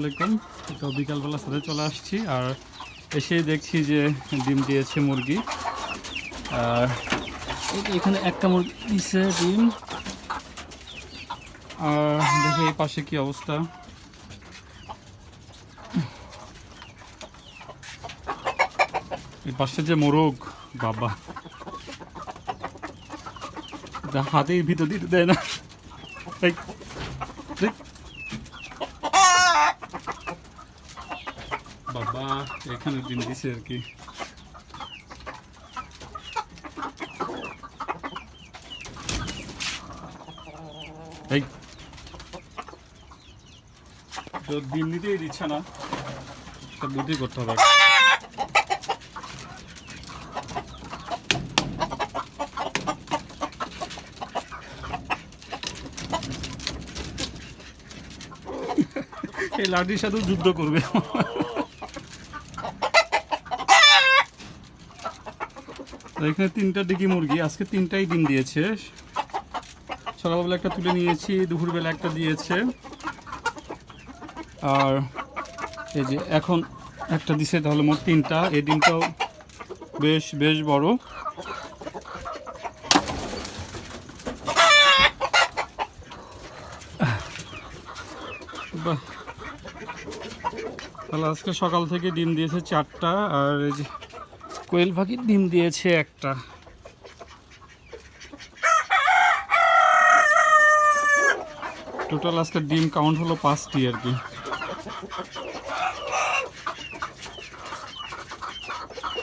আলাইকুম। তো বিকালবেলা সাথে চলে আসছি আর এসে দেখছি যে ডিম দিয়েছে মুরগি। আর এখানে একটা মুরগি দিছে ডিম। আর দেখি এই পাশে কি অবস্থা। এই পাশে যে মোরগ, বাবা। হাতেই ভিতর দিতে দেয় না এই, এই। বাবা, এখানে দিন দিছে আর কি। এই। তো ডিম নিতেই দিচ্ছে না। সব বুদ্ধি করতে হবে। এই লাঠির সাথে যুদ্ধ করবে। এখানে তিনটা ডিগি মুরগি, আজকে তিনটাই ডিম দিয়েছে। সকালবেলা একটা তুলে নিয়েছি, দুপুরবেলা একটা দিয়েছে। আর এই যে এখন একটা দিছে, তাহলে মোট তিনটা। এই ডিমটাও বেশ বেশ বড়। বাহ। তাহলে আজকে সকাল থেকে ডিম দিয়েছে চারটা, আর এই যে কোয়েল পাখির ডিম দিয়েছে একটা। টোটাল আজকে ডিম কাউন্ট হলো পাঁচটি আর কি।